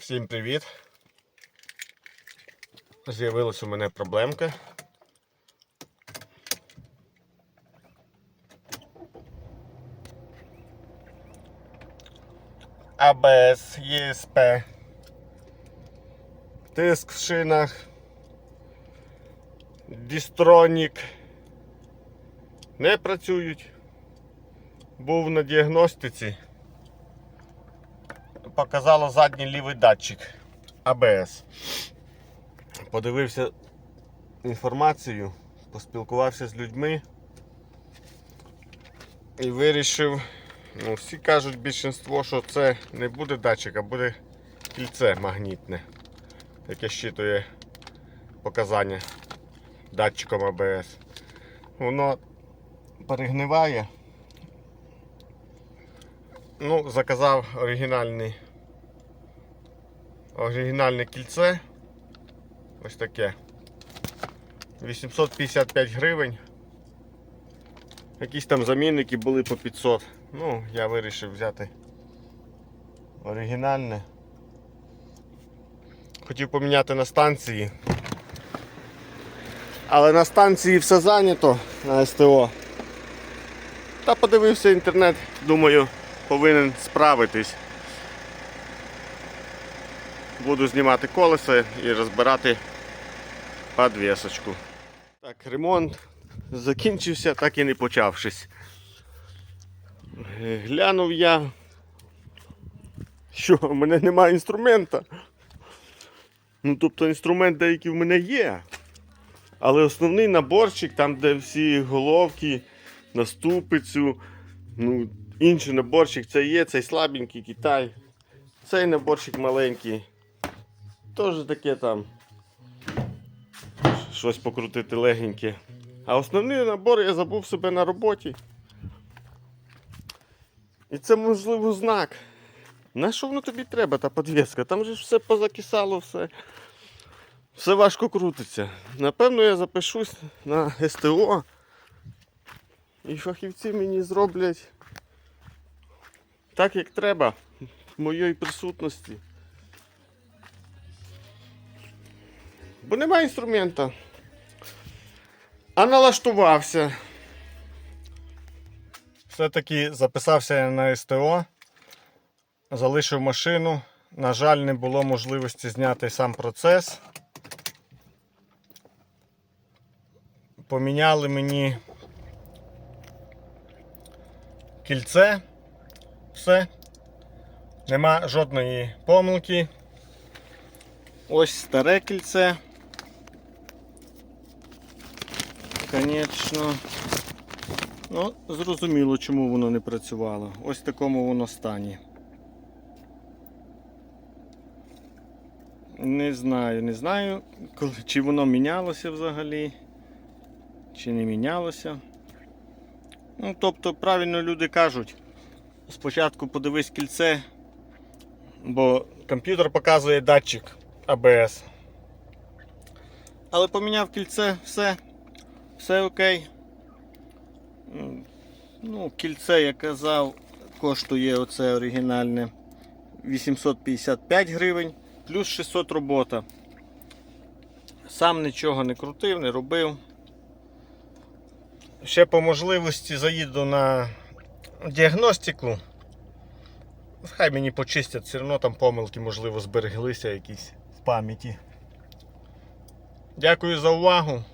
Всім привіт! З'явилась у мене проблемка. АБС, ЄСП, тиск в шинах, Дістронік не працюють. Був на діагностиці показало задній лівий датчик АБС. Подивився інформацію, поспілкувався з людьми і вирішив, ну всі кажуть більшинство, що це не буде датчик, а буде кільце магнітне, яке щитує показання датчиком АБС. Воно перегниває. Ну, заказав оригінальний оригінальне кільце. Ось таке. 855 гривень. Якісь там замінники були по 500. Ну, я вирішив взяти оригінальне. Хотів поміняти на станції. Але на станції все зайнято на СТО. Та подивився інтернет, думаю, повинен справитись. Буду знімати колеса і розбирати подвісочку. Так, ремонт закінчився, так і не почавшись. Глянув я, що в мене немає інструмента. Ну, тобто інструмент деякий в мене є. Але основний наборчик, там, де всі головки, на ступицю, ну, інший наборчик це є, цей слабенький Китай. Цей наборчик маленький. Теж таке там. Щось покрутити легеньке. А основний набор я забув себе на роботі. І це можливо знак. На що воно тобі треба, та подвіска? Там же все позакисало, все. Все важко крутиться. Напевно, я запишусь на СТО. І фахівці мені зроблять так, як треба, в моїй присутності. Бо немає інструмента. А налаштувався. Все-таки записався я на СТО, залишив машину. На жаль, не було можливості зняти сам процес. Поміняли мені кільце. Все. Нема жодної помилки. Ось старе кільце. Звісно. Ну, зрозуміло, чому воно не працювало. Ось в такому воно стані. Не знаю, не знаю, чи воно мінялося взагалі, чи не мінялося. Ну, тобто, правильно люди кажуть, спочатку подивись кільце, бо комп'ютер показує датчик АБС. Але поміняв кільце, все, все окей. Ну, кільце, я казав, коштує оце оригінальне 855 гривень, плюс 600 робота. Сам нічого не крутив, не робив. Ще по можливості заїду на діагностику. Хай мені почистять, все одно там помилки, можливо, збереглися якісь в пам'яті. Дякую за увагу.